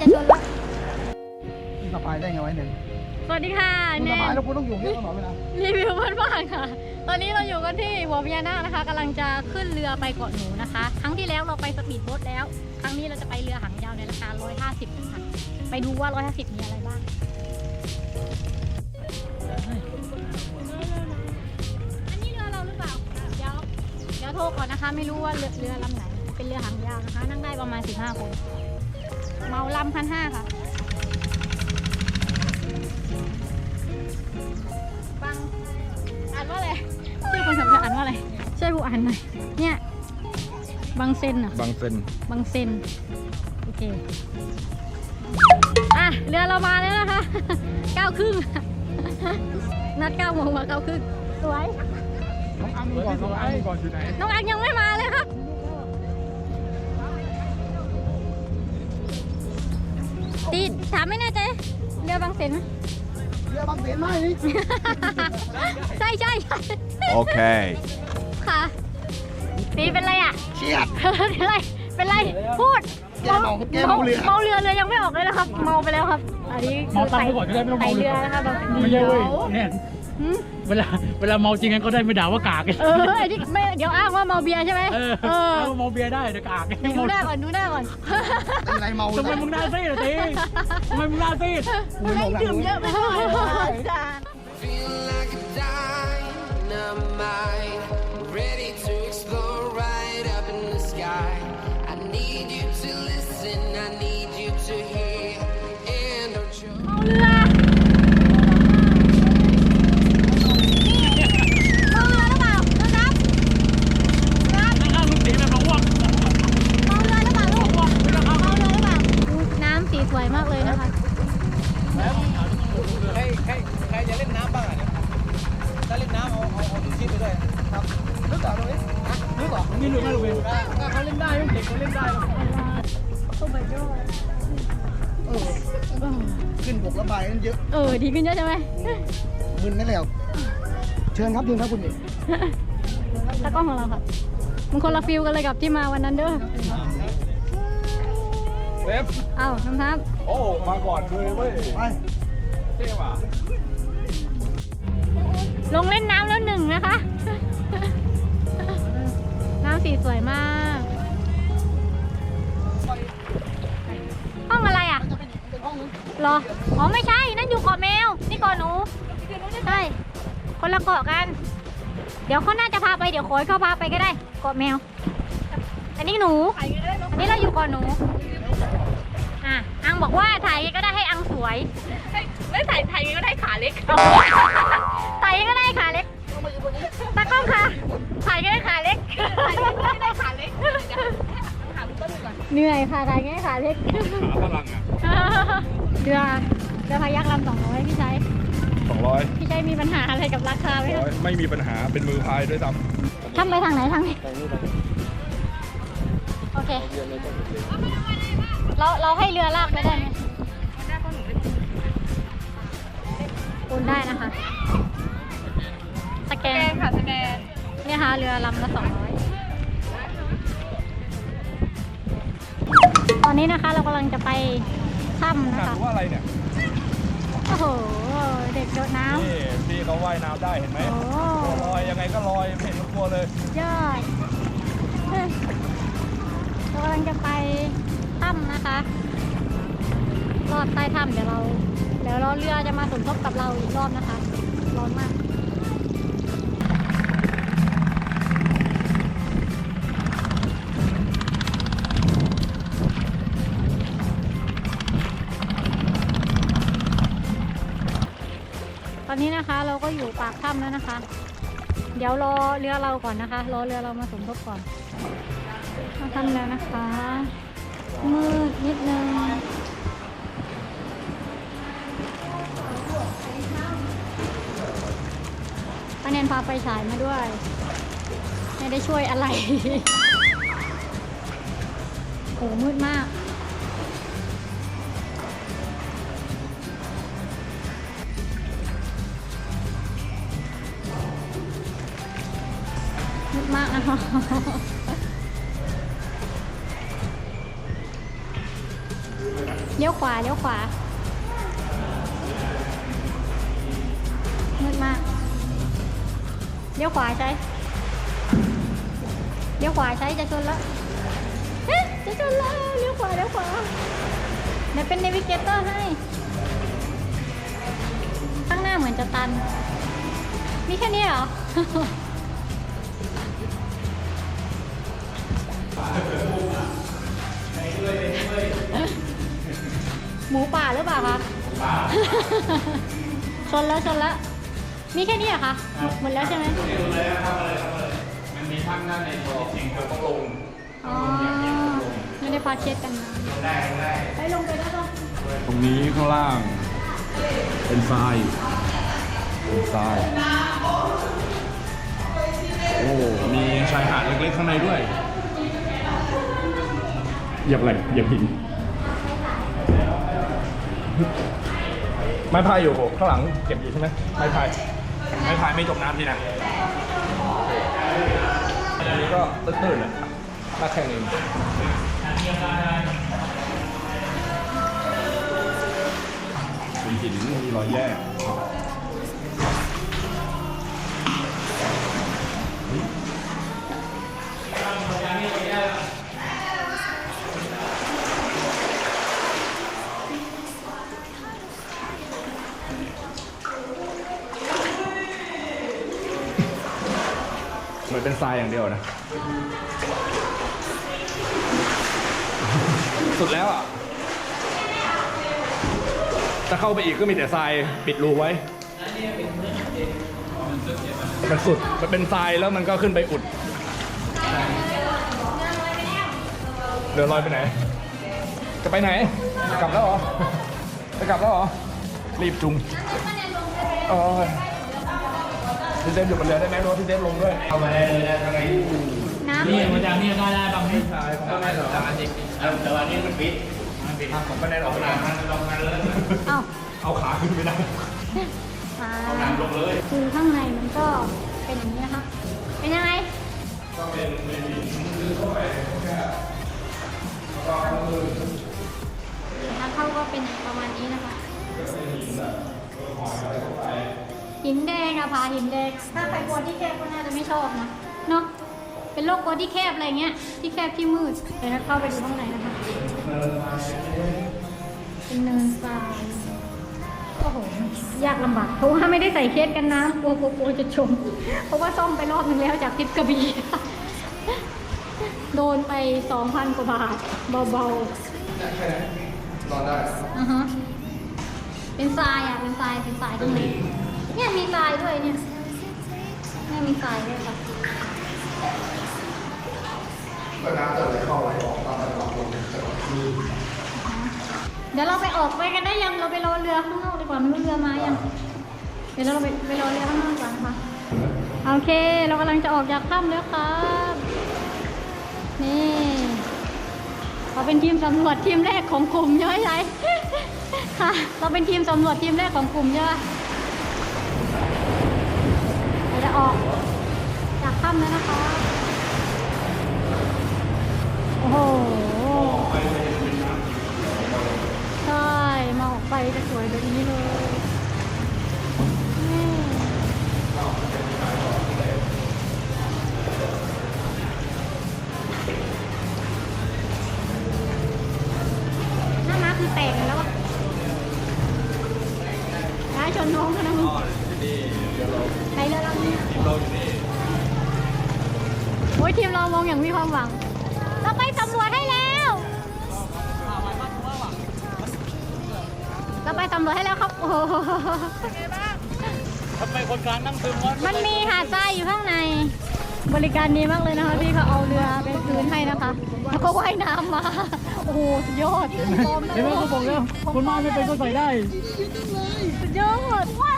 จะชนละสบายได้ไงไว้หนึ่งสวัสดีค่ะคุณเนสบายนแล้วคุณต้องอยู่ที่ตลอดเวลารีวิวบ้านๆค่ะ ตอนนี้เราอยู่กันที่หัวพญานาคนะคะกำลังจะขึ้นเรือไปเกาะหนูนะคะ ครั้งที่แล้วเราไปสปีดโบ๊ทแล้ว ครั้งนี้เราจะไปเรือหางยาวในราคา 150ค่ะไปดูว่า 150 มีอะไรบ้าง อันนี้เรือเราหรือเปล่า เดี๋ยว เดี๋ยวโทรก่อนนะคะ ไม่รู้ว่าเรือเรือลำไหน เป็นเรือหางยาวนะคะ นั่งได้ประมาณ 15 คน เมาลำพันห้าค่ะฟัง อ่านว่าอะไรชื่อคนสำคัญอ่านว่าอะไร ช่วยกูอ่านหน่อย เนี่ย บางเซนเหรอะ บางเซนบางเซน โอเค อะ เรือเรามาแล้วนะคะ เก้าครึ่ง นัดเก้าโมงมาเก้าครึ่ง สวย น้องอังก่อนน้องอังก่อนอยู่ไหน น้องอังยังไม่มาเลยครับ ตีถามไม่แน่ใจเรือบางเซนไหม เรือบางเสนไหมนี่ ใช่ใช่ใช่ Okay. ค่ะตีเป็นไรอะ เฉียด เป็นไร เป็นไร พูดแกเมาแกเมาเรือ เมาเรือเรือยังไม่ออกเลยนะครับ เมาไปแล้วครับ อันนี้คืเมาอตามไต่ไปก่อนก็ได้ไม่ต้องไต่เมาเรือนะคะแบบไม่ใช่เว้ยเดี๋ยวเนี่ย หืมเวลาเวลาเมาจริงกันก็ได้ไม่ด่าว่ากากเออไอ้นี่ไม่เดี๋ยวอ้างว่าเมาเบียร์ใช่ไหมเออเออเอาเมาเบียร์ได้เดี๋ยวกากดูหน้าก่อนดูหน้าก่อนเป็นไรเมาทำไมมึงหน้าซีดอะตีทำไมมึงหน้าซีดคุณบอกดื่มเยอะไป Feel like a dynamite, โอ้ my god เออขึ้นบกระบายกันเยอะเออ ดีขึ้นเยอะใช่ไหมมึนไม่แล้วเชิญครับเชิญครับคุณเอกตากล้องของเราค่ะมันคนละฟิลกันเลยกับที่มาวันนั้นเด้อเซฟเอ้าน้ำทับโอ้ มาก่อนเลยเว้ยไปเท่ว่ะลงเล่นน้ำแล้วหนึ่งนะคะ น้ำสีสวยมาก เหรอ อ๋อไม่ใช่ นั่นอยู่เกาะแมว นี่เกาะหนู ใช่ คนละเกาะกัน เดี๋ยวเขาน่าจะพาไป เดี๋ยวขอให้เขาพาไปก็ได้ เกาะแมว อันนี้หนู อันนี้เราอยู่เกาะหนู อะ อังบอกว่าถ่ายไงก็ได้ให้อังสวย ไม่ถ่ายถ่ายก็ได้ขาเล็ก ถ่ายก็ได้ขาเล็กตากล้องค่ะ ถ่ายก็ได้ขาเล็กถ่ายก็ได้ขาเล็ก เหนื่อยค่ะถ่ายก็ได้ขาเล็กขาพลังอะเรือเรือพายักลำสองร้อยพี่ชัยสองร้อยพี่ชัยมีปัญหาอะไรกับราคาไหมคะไม่มีปัญหาเป็นมือพายด้วยซ้ทำไปทางไหนทางนี้โอเคเราเราให้เรือลากไปได้ไหมโอนได้นะคะ สแกนค่ะสแกนเนี่ยค่ะเรือลำละสองร้อย อนนี้นะคะเรากำลังจะไปถ้ำำนะน่าคะรู้ว่าอะไรเนี่ย โอ้โห เด็กโดดน้นี่พี่เขาว่ายน้ำได้เห็นไหมำโอ้ตัวลอยยังไงก็ลอยไม่เห็นต้องกลัวเลย ยอดเฮ้ยเรากำลังจะไปถ้ำนะคะรอดใต้ถ้ำเดี๋ยวเรา เดี๋ยวเราเรือจะมาสมทบกับเราอีกรอบนะคะ ร้อนมาก ตอนนี้นะคะเราก็อยู่ปากถ้ำแล้วนะคะ เดี๋ยวรอเรือเราก่อนนะคะ รอเรือเรามาสมทบก่อนมาทำแล้วนะคะ มืดนิดนึงป้าแนนพาไฟฉายมาด้วย ไม่ได้ช่วยอะไรโหมืดมาก เลี้ยวขวาเลี้ยวขวามืดมากเลี้ยวขวาใช้เลี้ยวขวาใช้จะชนแล้วเอ๊ะจะชนแล้วเลี้ยวขวาเลี้ยวขวาเดี๋ยวเป็นเนวิเกเตอร์ให้ ข้างหน้าเหมือนจะตัน มีแค่นี้เหรอ หมูป่าหรือเปล่าคะชนแล้วชนแล้ว มีแค่นี้เหรอคะหมดแล้วใช่ไหมมันมีทั้งด้านในตัวจริงเธอต้องลงอ๋อไม่ได้พาเช็ดกันมาไปลงไปได้ปะตรงนี้ข้างล่าง เป็นทรายเป็นทรายโอ้ มีชายหาดเล็กๆข้างในด้วย เหยียบอะไรเหยียบหินไม้พายอยู่ข้างหลังเก็บอยู่ใช่ไหมไม้พายไม้พายไม่จมน้ำทีนะอันนี้ก็ตื้นๆอะถ้าแข่งเองมีหินมีรอยแยก เหมือนเป็นทรายอย่างเดียวนะ สุดแล้วอะจะเข้าไปอีกก็มีแต่ทรายปิดรูไว้ มันสุด มันเป็นทรายแล้วมันก็ขึ้นไปอุดเดินลอยไปไหน จะไปไหน กลับแล้วเหรอ จะกลับแล้วเหรอ รีบจุงโอ้ย พี่เซฟอยู่บนเรือได้ไหมรถพี่เซฟลงด้วยเอามาได้เลยได้ทำไมน้ำนี่มันจะนี่ได้ได้บางนี่ใช่ของป้าแนนเหรอแต่อันนี้แต่อันนี้มันปิดมันปิดของป้าแนนออกมาลงมาเลยเอ้าเอาขาขึ้นไม่ได้อ่าลงเลยคือข้างในมันก็เป็นอย่างนี้นะคะเป็นยังไงทางเข้าก็เป็นประมาณนี้นะคะหินแดงอะผาหินแดง ถ้าใครกลัวที่แคบก็น่าจะไม่ชอบนะเนาะเป็นโรคกลัวที่แคบอะไรเงี้ย ที่แคบที่มืดเดี๋ยวเราเข้าไปดูข้างในนะคะเป็นเนินทรายโอ้โหยากลำบากเพราะว่าไม่ได้ใส่เคสกันน้ำกลัวกลัวกลัวจะจมเพราะว่าซ่อมไปรอบนึงแล้วจากทิศกระบี่โดนไปสองพันกว่าบาทเบาๆนอนได้อ่าฮะเป็นทรายอะเป็นทรายเป็นทรายตรงนี้ เนี่ยมีทรายด้วยเนี่ยเนี่ยมีทรายด้วยค่ะก็น้ำจะไหลเข้าไหลออกตามระดับลงแต่ว่ามีเดี๋ยวเราไปออกไปกันได้ยังเราไปรอเรือข้างนอกดีกว่าไม่รู้เรือมายังเดี๋ยวเราไปไปรอเรือข้างนอกก่อนนะคะโอเค เรากำลังจะออกจากถ้ำแล้วครับนี่เราเป็นทีมสำรวจทีมแรกของกลุ่มใช่ไหมยายค่ะ เราเป็นทีมสำรวจทีมแรกของกลุ่มใช่ไหมเราจะ ออก จากถ้ำแล้วนะคะ โอ้โห ใช่มองออกไปจะสวยแบบนี้เลยนี่หน้าม้าคือแตกเลยแล้วอะย้ายชนน้องกันนะมึงไปแล้วเรานี่โอ้ยทีมเรามองอย่างมีความหวัง เราไปสำรวจให้แล้ว เราไปสำรวจให้แล้วครับโอ้โหทำไมคนกลางนั่งซึมวะมันมีหาดทรายอยู่ข้างใน บริการดีมากเลยนะคะที่เขาเอาเรือไปคืนให้นะคะ แล้วก็ว่ายน้ำมา โอ้โหสุดยอดเห็นไหมเขาบอกแล้วคนมาไม่เป็นก็ใส่ได้ สุดยอดว้าย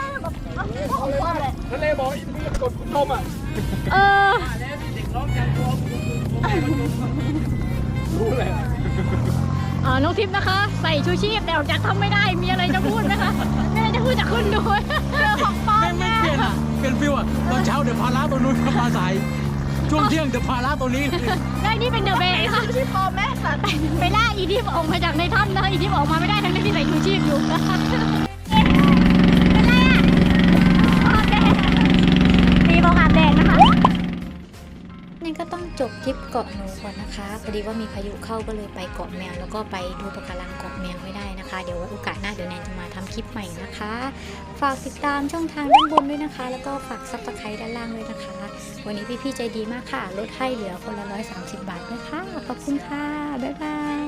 แบบ เอาเอาเอาเลยทะเลบอกอีกทีกดคุณชมอะเออรู้เลยอ่าน้องทิพย์นะคะ ใส่ชูชีพแต่ออกจากทำไม่ได้มีอะไรจะพูดไหมคะมีอะไรจะพูดจากคุณด้วยเรือของปลอไม่มไม่นะเปลี่ยนอะเปลี่ยนฟิวอะตอนเช้าเดี๋ยวพาล้าตรงนู้นก็มาสายช่วงเที่ยงเดี๋ยวพาล่าตัวนี้ได้นี่เป็นเดอะเบย์ค่ะที่พอแม่สัตว์ไปล่าอีทิพย์ออกมาจากในถ้ำนะอีทิพย์ออกมาไม่ได้ทั้งที่ใส่ชูชีพอยู่ ก็ต้องจบคลิปเกาะหนูก่อนนะคะพอดีว่ามีพายุเข้าก็เลยไปเกาะแมว แล้วก็ไปดูปะการังเกาะแมวไม่ได้นะคะ เดี๋ยวโอกาสหน้าเดี๋ยวแนนจะมาทำคลิปใหม่นะคะ ฝากติดตามช่องทางด้านบนด้วยนะคะ แล้วก็ฝากซับสไครต์ด้านล่างด้วยนะคะ วันนี้พี่ๆใจดีมากค่ะลดให้เหลือคนละ130 บาทนะคะขอบคุณค่ะบ๊ายบาย